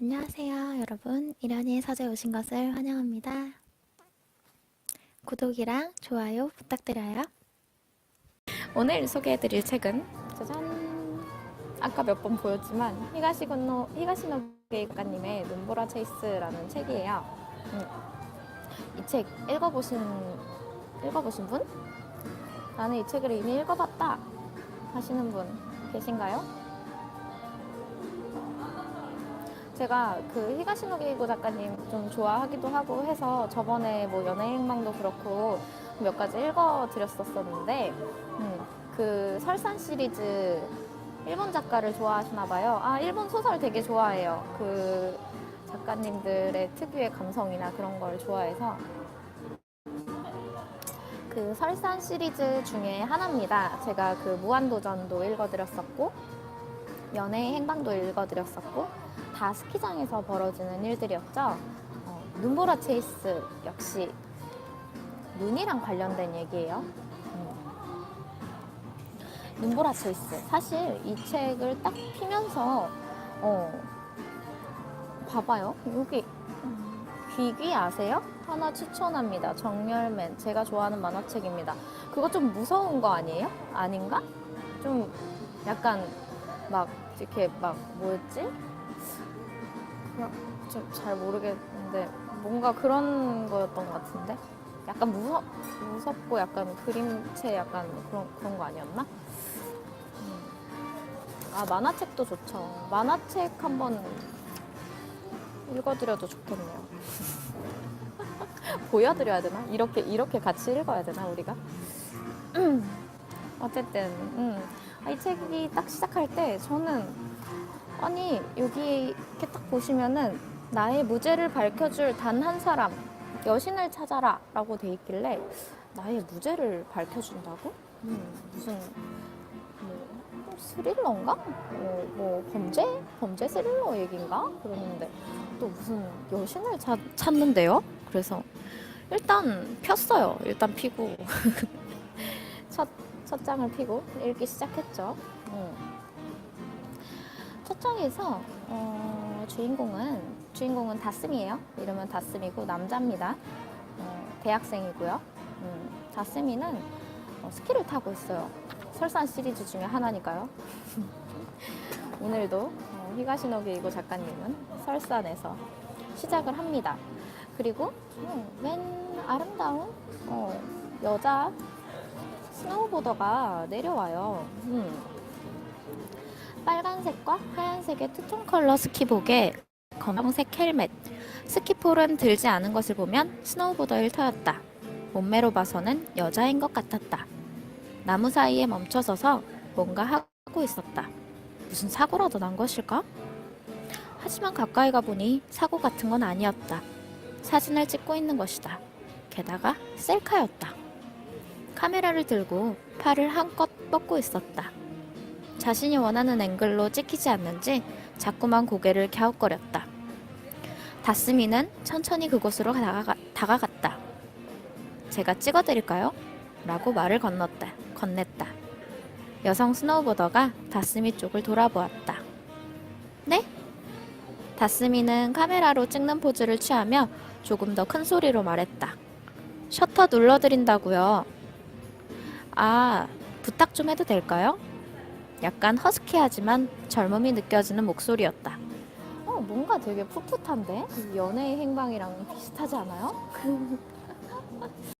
안녕하세요, 여러분. 이란이의 서재 오신 것을 환영합니다. 구독이랑 좋아요 부탁드려요. 오늘 소개해드릴 책은 짜잔! 아까 몇 번 보였지만 히가시노 히가시노 게이가님의 눈보라 체이스라는 책이에요. 음. 이책 읽어보신 읽어보신 분? 나는 이 책을 이미 읽어봤다 하시는 분 계신가요? 제가 그 히가시노 게이고 작가님 좀 좋아하기도 하고 해서 저번에 뭐 연예행방도 그렇고 몇 가지 읽어드렸었었는데 음, 그 설산 시리즈 일본 작가를 좋아하시나 봐요. 아 일본 소설 되게 좋아해요. 그 작가님들의 특유의 감성이나 그런 걸 좋아해서 그 설산 시리즈 중에 하나입니다. 제가 그 무한도전도 읽어드렸었고 연애의 행방도 읽어드렸었고 다 스키장에서 벌어지는 일들이었죠. 어, 눈보라 체이스 역시 눈이랑 관련된 얘기예요. 음. 눈보라 체이스 사실 이 책을 딱 피면서 어, 봐봐요 여기 음, 귀귀 아세요? 하나 추천합니다. 정열맨 제가 좋아하는 만화책입니다. 그거 좀 무서운 거 아니에요? 아닌가? 좀 약간 막 이렇게 막 뭐였지? 좀잘 모르겠는데 뭔가 그런 거였던 것 같은데 약간 무섭 무섭고 약간 그림체 약간 그런 그런 거 아니었나? 음. 아 만화책도 좋죠. 만화책 한번 읽어드려도 좋겠네요. 보여드려야 되나? 이렇게 이렇게 같이 읽어야 되나 우리가? 음. 어쨌든 음. 아, 이 책이 딱 시작할 때 저는 아니 여기 이렇게 딱 보시면은 나의 무죄를 밝혀줄 단 한 사람 여신을 찾아라 라고 돼 있길래 나의 무죄를 밝혀준다고? 음, 무슨 뭐 스릴러인가? 뭐, 뭐 범죄? 범죄 스릴러 얘기인가? 그러는데 또 무슨 여신을 찾, 찾는데요? 그래서 일단 폈어요. 일단 피고 첫, 첫 장을 피고 읽기 시작했죠. 음. 첫 장에서 어, 주인공은 주인공은 다스미예요. 이름은 다스미고 남자입니다. 어, 대학생이고요. 음, 다스미는 어, 스키를 타고 있어요. 설산 시리즈 중에 하나니까요. 오늘도 어, 히가시노 게이고 작가님은 설산에서 시작을 합니다. 그리고 음, 맨 아름다운 어, 여자 스노우보더가 내려와요. 음. 빨간색과 하얀색의 투톤 컬러 스키복에 검정색 헬멧, 스키폴은 들지 않은 것을 보면 스노우보더일 터였다. 몸매로 봐서는 여자인 것 같았다. 나무 사이에 멈춰서서 뭔가 하고 있었다. 무슨 사고라도 난 것일까? 하지만 가까이 가보니 사고 같은 건 아니었다. 사진을 찍고 있는 것이다. 게다가 셀카였다. 카메라를 들고 팔을 한껏 뻗고 있었다. 자신이 원하는 앵글로 찍히지 않는지 자꾸만 고개를 갸웃거렸다. 다스미는 천천히 그곳으로 다가가, 다가갔다. 제가 찍어드릴까요? 라고 말을 건넜다. 건넸다. 여성 스노우보더가 다스미 쪽을 돌아보았다. 네? 다스미는 카메라로 찍는 포즈를 취하며 조금 더 큰 소리로 말했다. 셔터 눌러드린다고요. 아, 부탁 좀 해도 될까요? 약간 허스키하지만 젊음이 느껴지는 목소리였다. 어, 뭔가 되게 풋풋한데? 연애의 행방이랑 비슷하지 않아요?